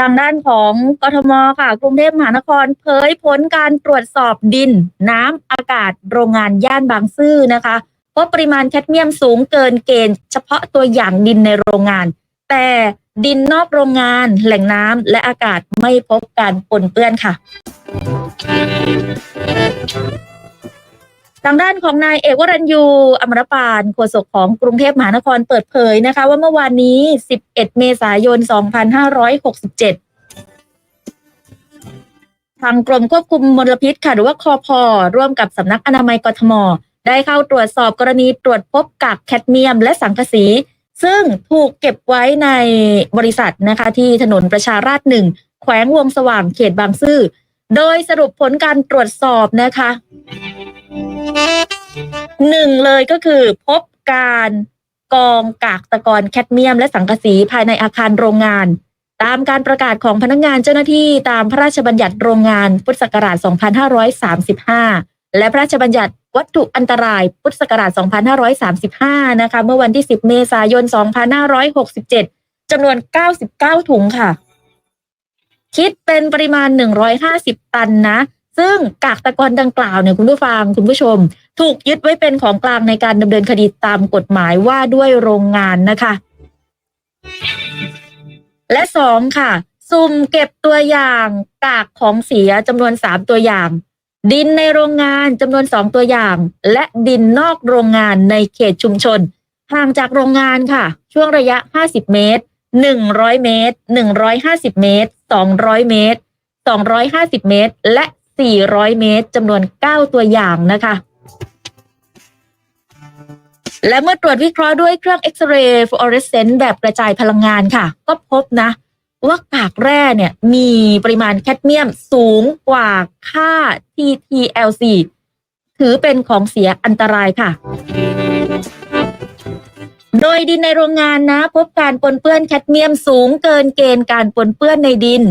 ทางด้านของกทมค่ะ กรุงเทพมหานครเผยผลการตรวจสอบดิน น้ำอากาศโรงงานย่านบางซื่อนะคะพบปริมาณแคดเมียมสูงเกินเกณฑ์ เฉพาะตัวอย่างดินในโรงงาน แต่ดินนอกโรงงาน แหล่งน้ำและอากาศไม่พบการปนเปื้อนค่ะ ทางด้านของนายเอกวรัญยูอมรปานโฆษกของกรุงเทพมหานครเปิดเผยนะคะ ว่าเมื่อวานนี้ 11 เมษายน 2567ทางกรมควบคุมมลพิษค่ะหรือว่าคอพอร่วมกับสำนักอนามัยกทม ได้เข้าตรวจสอบกรณีตรวจพบกากแคดเมียมและสังกะสี ซึ่งถูกเก็บไว้ในบริษัทนะคะที่ถนนประชาราษฎร์หนึ่งแขวงวงสว่างเขตบางซื่อ โดยสรุปผลการตรวจสอบนะคะ หนึ่งเลยก็คือพบการกองกากตะกอนแคดเมียมและสังกะสีภายในอาคารโรงงาน ตามการประกาศของพนักงานเจ้าหน้าที่ตามพระราชบัญญัติโรงงานพุทธศักราช 2535 และพระราชบัญญัติวัตถุอันตรายพุทธศักราช 2535 นะคะ เมื่อวันที่ 10 เมษายน 2567 จำนวน 99 ถุงค่ะ คิดเป็นปริมาณ 150 ตันนะ ซึ่งกากตะกอนดังกล่าวเนี่ยคุณผู้ฟังคุณผู้ชม ถูกยึดไว้เป็นของกลางในการดำเนินคดีตามกฎหมายว่าด้วยโรงงานนะคะ และสองค่ะ สุ่มเก็บตัวอย่างกากของเสียจำนวนสามตัวอย่าง ดินในโรงงานจำนวนสองตัวอย่าง และดินนอกโรงงานในเขตชุมชนห่างจากโรงงานค่ะ ช่วงระยะ 50 เมตร 100 เมตร 150 เมตร 200 เมตร 250 เมตร และ 400 เมตรจำนวน 9 ตัวอย่างนะคะและเมื่อตรวจวิเคราะห์ด้วยเครื่องเอ็กซเรย์ฟลูออเรสเซนต์แบบกระจายพลังงานค่ะ ก็พบนะ ว่ากากแร่เนี่ยมีปริมาณแคดเมียมสูงกว่าค่า TTLC ถือเป็นของเสียอันตรายค่ะ โดยดินในโรงงานนะ พบการปนเปื้อนแคดเมียมสูงเกินเกณฑ์การปนเปื้อนในดิน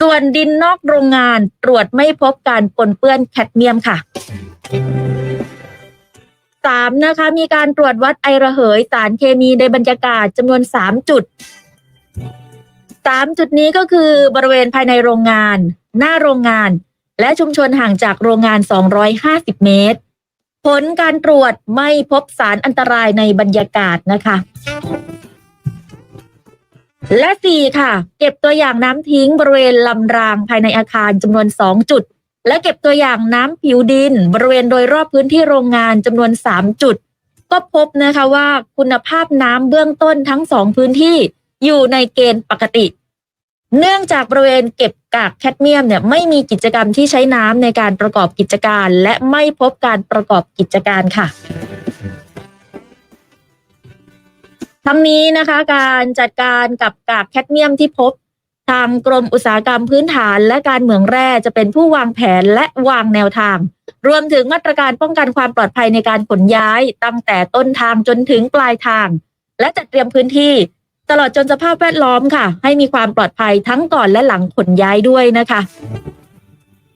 ส่วนดินนอกโรงงานตรวจไม่พบการปนเปื้อนแคดเมียมค่ะสามนะคะมีการตรวจวัดไอระเหยสารเคมีในบรรยากาศจำนวนสามจุดสามจุดนี้ก็คือบริเวณภายในโรงงาน หน้าโรงงาน และชุมชนห่างจากโรงงาน 250 เมตร ผลการตรวจไม่พบสารอันตรายในบรรยากาศนะคะ และสี่ค่ะ เก็บตัวอย่างน้ำทิ้งบริเวณลำรางภายในอาคารจำนวนสองจุด และเก็บตัวอย่างน้ำผิวดิน บริเวณโดยรอบพื้นที่โรงงานจำนวนสามจุด ก็พบนะคะว่าคุณภาพน้ำเบื้องต้นทั้งสองพื้นที่อยู่ในเกณฑ์ปกติ เนื่องจากบริเวณเก็บกากแคดเมียมเนี่ยไม่มีกิจกรรมที่ใช้น้ำในการประกอบกิจการ และไม่พบการประกอบกิจการค่ะ ทั้งนี้นะคะการจัดการกับกากแคดเมียมที่พบ ทางกรมอุตสาหกรรมพื้นฐานและการเมืองแร่จะเป็นผู้วางแผนและวางแนวทาง รวมถึงมาตรการป้องกันความปลอดภัยในการขนย้าย ตั้งแต่ต้นทางจนถึงปลายทาง และจัดเตรียมพื้นที่ ตลอดจนสภาพแวดล้อมค่ะ ให้มีความปลอดภัยทั้งก่อนและหลังขนย้ายด้วยนะคะ